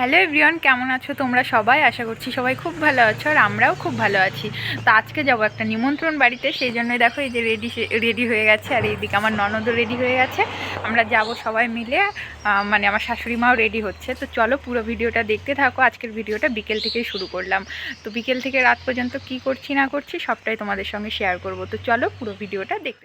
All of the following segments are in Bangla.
হ্যালো এভরিওয়ান, কেমন আছো তোমরা সবাই? আশা করছি সবাই খুব ভালো আছো আর আমরাও খুব ভালো আছি। তো আজকে যাব একটা নিমন্ত্রণ বাড়িতে, সেই জন্যই দেখো এই যে রেডি রেডি হয়ে গেছে আর এইদিকে আমার ননদও রেডি হয়ে গেছে। আমরা যাব সবাই মিলে মানে আমার শাশুড়ি মাও রেডি হচ্ছে। তো চলো পুরো ভিডিওটা দেখতে থাকো, আজকের ভিডিওটা বিকেল থেকেই শুরু করলাম। তো বিকেল থেকে রাত পর্যন্ত কি করছি না করছি সবটাই তোমাদের সঙ্গে শেয়ার করব। তো চলো পুরো ভিডিওটা দেখতে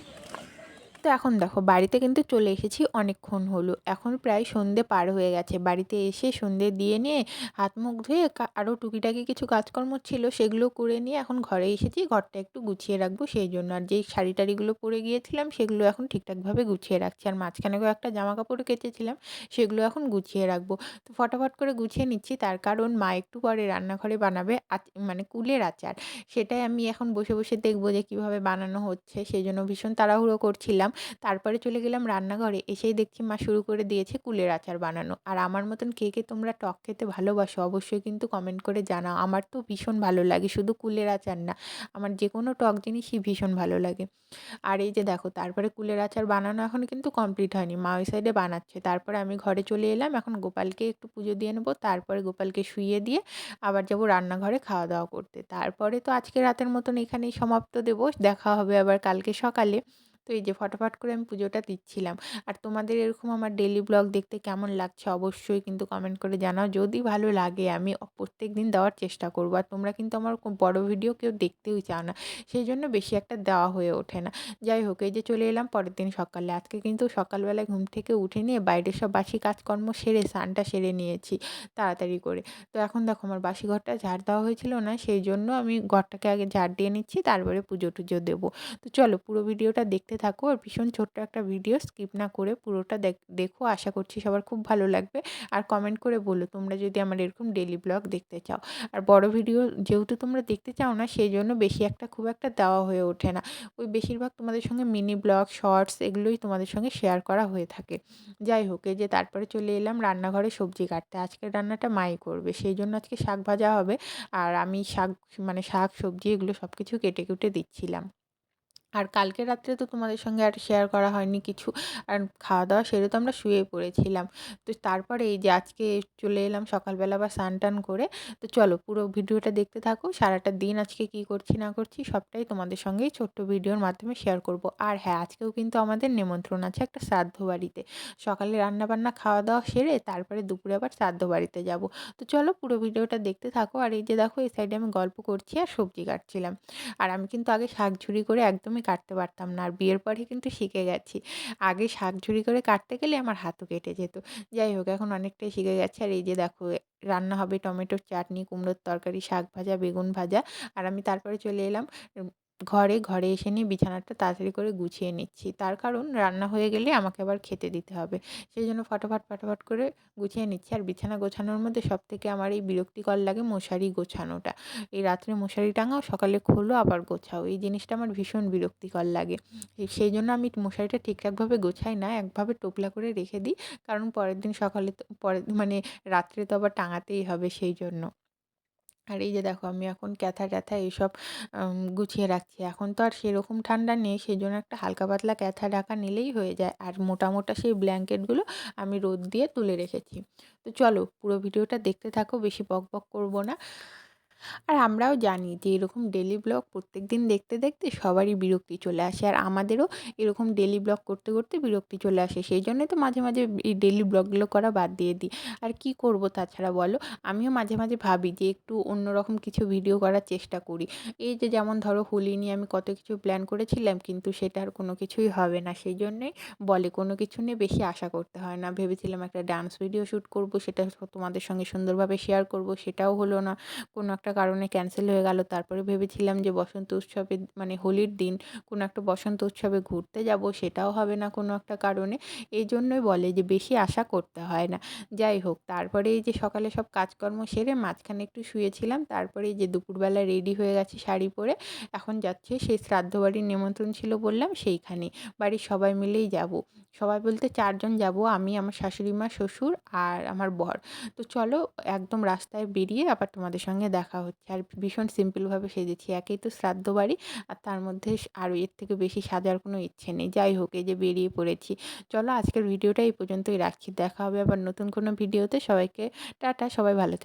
তো এখন দেখো, বাড়িতে কিন্তু চলে এসেছি অনেকক্ষণ হলো। এখন প্রায় সন্ধে পার হয়ে গেছে। বাড়িতে এসে সন্ধে দিয়ে নিয়ে হাত মুখ ধুয়ে আরও টুকিটাকি কিছু কাজকর্ম ছিল সেগুলো করে নিয়ে এখন ঘরে এসেছি। ঘরটা একটু গুছিয়ে রাখব সেই জন্য। আর যেই শাড়ি টাড়িগুলো পরে গিয়েছিলাম সেগুলো এখন ঠিকঠাকভাবে গুছিয়ে রাখছি। আর মাঝখানে একটা জামা কাপড় কেচেছিলাম, সেগুলো এখন গুছিয়ে রাখব। তো ফটাফট করে গুছিয়ে নিচ্ছি। তার কারণ মা একটু পরে রান্নাঘরে বানাবে মানে কুলের আচার। সেটাই আমি এখন বসে বসে দেখব যে কীভাবে বানানো হচ্ছে। সেই জন্য ভীষণ তাড়াহুড়ো করছিলাম। তারপরে চলে গেলাম রান্নাঘরে। এসেই দেখছি মা শুরু করে দিয়েছে কুলের আচার বানানো। আর আমার মতন কে কে তোমরা টক খেতে ভালোবাসো অবশ্যই কিন্তু কমেন্ট করে জানাও। আমার তো ভীষণ ভালো লাগে, শুধু কুলের আচার না। আমার যে কোনো টক জিনিসই ভীষণ ভালো লাগে। আর এই যে দেখো, তারপরে কুলের আচার বানানো এখন কিন্তু কমপ্লিট হয়নি। মা ওই সাইডে বানাচ্ছে। তারপরে আমি ঘরে চলে এলাম। এখন গোপালকে একটু পুজো দিয়ে নেব। তারপরে গোপালকে শুইয়ে দিয়ে আবার যাব রান্নাঘরে খাওয়া দাওয়া করতে। তারপরে তো আজকে রাতের মতন এখানেই সমাপ্ত দেবো। দেখা হবে আবার কালকে সকালে। তো এই যে ফটাফট করে আমি পুজোটা দিচ্ছিলাম। আর তোমাদের এরকম আমার ডেলি ব্লগ দেখতে কেমন লাগছে অবশ্যই কিন্তু কমেন্ট করে জানাও। যদি ভালো লাগে আমি প্রত্যেক দিন দেওয়ার চেষ্টা করব। আর তোমরা কিন্তু আমার বড় ভিডিও কেউ দেখতেও চাও না। সেই জন্য বেশি একটা দেওয়া হয়ে ওঠে না। যাই হোক, এই যে চলে এলাম পরের দিন সকালে। আজকে কিন্তু সকালবেলায় ঘুম থেকে উঠে নিয়ে বাইরের সব বাসি কাজকর্ম সেরে, স্নানটা সেরে নিয়েছি তাড়াতাড়ি করে। তো এখন দেখো আমার বাসি ঘরটা ঝাড় দেওয়া হয়েছিল না, সেই জন্য আমি ঘরটাকে আগে ঝাড় দিয়ে নিচ্ছি, তারপরে পুজো টুজো দেবো। তো চলো পুরো ভিডিওটা দেখতে থাকো আর ভীষণ ছোট্ট একটা ভিডিও, স্কিপ না করে পুরোটা দেখ- দেখো। আশা করছি সবার খুব ভালো লাগবে। আর কমেন্ট করে বলো তোমরা যদি আমার এরকম ডেলি ব্লগ দেখতে চাও। আর বড় ভিডিও যেহেতু তোমরা দেখতে চাও না সেই জন্য বেশি একটা খুব একটা দেওয়া হয়ে ওঠে না। ওই বেশিরভাগ তোমাদের সঙ্গে মিনি ব্লগ শর্টস এগুলোই তোমাদের সঙ্গে শেয়ার করা হয়ে থাকে। যাই হোক, এই যে তারপরে চলে এলাম রান্নাঘরে সবজি কাটতে। আজকের রান্নাটা মাই করবে সেই জন্য আজকে শাক ভাজা হবে। আর আমি শাক মানে শাক, সবজি এগুলো সব কিছু কেটে কুটে দিচ্ছিলাম। আর কালকে রাত্রে তো তোমাদের সঙ্গে আর শেয়ার করা হয়নি কিছু। আর খাওয়া দাওয়া সেরে তো আমরা শুয়ে পড়েছিলাম। তো তারপরে এই যে আজকে চলে এলাম সকালবেলা বা স্নান টান করে। তো চলো পুরো ভিডিওটা দেখতে থাকো। সারাটা দিন আজকে কি করছি না করছি সবটাই তোমাদের সঙ্গেই ছোট্ট ভিডিওর মাধ্যমে শেয়ার করব। আর হ্যাঁ আজকেও কিন্তু আমাদের নিমন্ত্রণ আছে একটা শ্রাদ্ধ বাড়িতে। সকালে রান্না বান্না খাওয়া দাওয়া সেরে তারপরে দুপুরে আবার শ্রাদ্ধ বাড়িতে যাব। তো চলো পুরো ভিডিওটা দেখতে থাকো। আর এই যে দেখো, এই সাইডে আমি গল্প করছি আর সবজি কাটছিলাম। আর আমি কিন্তু আগে শাক ঝুরি করে একদমই কাটতে পারতাম না। আর বিয়ের পরে কিন্তু শিখে গেছি। আগে শাক ঝুরি করে কাটতে গেলে আমার হাতও কেটে যেত। যাই হোক, এখন অনেকটাই শিখে গেছে। আর এই যে দেখো, রান্না হবে টমেটোর চাটনি, কুমড়োর তরকারি, শাক ভাজা, বেগুন ভাজা। আর আমি তারপরে চলে এলাম ঘরে ঘরে এসে নিয়ে বিছানাটা তাড়াতাড়ি করে গুছিয়ে নিচ্ছি। তার কারণ রান্না হয়ে গেলে আমাকে আবার খেতে দিতে হবে। সেই জন্য ফটাফট ফটাফট করে গুছিয়ে নিচ্ছি। আর বিছানা গোছানোর মধ্যে সব থেকে আমার এই বিরক্তিকর লাগে মশারি গোছানোটা। এই রাত্রে মশারি টাঙাও, সকালে খোলো আবার গোছাও। এই জিনিসটা আমার ভীষণ বিরক্তিকর লাগে। সেই জন্য আমি মশারিটা ঠিকঠাকভাবে গোছাই না। একভাবে টোপলা করে রেখে দিই। কারণ পরের দিন সকালে তো, পরের মানে রাত্রে তো আবার টাঙাতেই হবে সেই জন্য। আর এই যে দেখো আমি এখন ক্যাথা ট্যাথা এইসব গুছিয়ে রাখছি। এখন তো আর সেরকম ঠান্ডা নেই সেই জন্য একটা হালকা পাতলা ক্যাথা ঢাকা নিলেই হয়ে যায়। আর মোটা মোটা সেই ব্ল্যাঙ্কেটগুলো আমি রোদ দিয়ে তুলে রেখেছি। তো চলো পুরো ভিডিওটা দেখতে থাকো, বেশি বক বক করব না। আর আমরাও জানি যে এরকম ডেলি ব্লগ প্রত্যেক দিন দেখতে দেখতে সবারই বিরক্তি চলে আসে আর আমাদেরও এরকম ডেলি ব্লগ করতে করতে বিরক্তি চলে আসে। সেই জন্যই তো মাঝে মাঝে এই ডেলি ব্লগগুলো করা বাদ দিয়ে দিই। আর কি করব তাছাড়া বলো? আমিও মাঝে মাঝে ভাবি যে একটু অন্যরকম কিছু ভিডিও করার চেষ্টা করি। এই যে যেমন ধরো হোলি নিয়ে আমি কত কিছু প্ল্যান করেছিলাম কিন্তু সেটা আর কোনো কিছুই হবে না। সেই জন্যেই বলে কোনো কিছু নিয়ে বেশি আশা করতে হয় না। ভেবেছিলাম একটা ডান্স ভিডিও শ্যুট করব, সেটা তোমাদের সঙ্গে সুন্দরভাবে শেয়ার করব, সেটাও হলো না। কোনো একটা কারণে ক্যান্সেল হয়ে গেল। তারপরে ভেবেছিলাম যে বসন্ত উৎসবে মানে হোলির দিন কোনো একটা বসন্ত উৎসবে ঘুরতে যাব, সেটাও হবে না কোনো একটা কারণে। এই জন্যই বলে যে বেশি আশা করতে হয় না। যাই হোক, তারপরে এই যে সকালে সব কাজকর্ম সেরে মাঝখানে একটু শুয়েছিলাম। তারপরে যে দুপুরবেলা রেডি হয়ে গেছে শাড়ি পরে, এখন যাচ্ছে সেই শ্রাদ্ধ বাড়ির নিমন্ত্রণ ছিল বললাম, সেইখানে। বাড়ির সবাই মিলেই যাব। সবাই বলতে চারজন যাব, আমি, আমার শাশুড়ি মা শ্বশুর আর আমার বর। তো চলো একদম রাস্তায় বেরিয়ে আবার তোমাদের সঙ্গে দেখা হচ্ছে আর ভীষণ সিম্পলভাবে সেজেছি। একেই তো শ্রাদ্ধ বাড়ি, আর তার মধ্যে আরও এর থেকে বেশি সাজার কোনো ইচ্ছে নেই। যাই হোক, এই যে বেরিয়ে পড়েছি। চলো আজকের ভিডিওটা এই পর্যন্তই রাখছি। দেখা হবে আবার নতুন কোনো ভিডিওতে সবাইকে টাটা, সবাই ভালো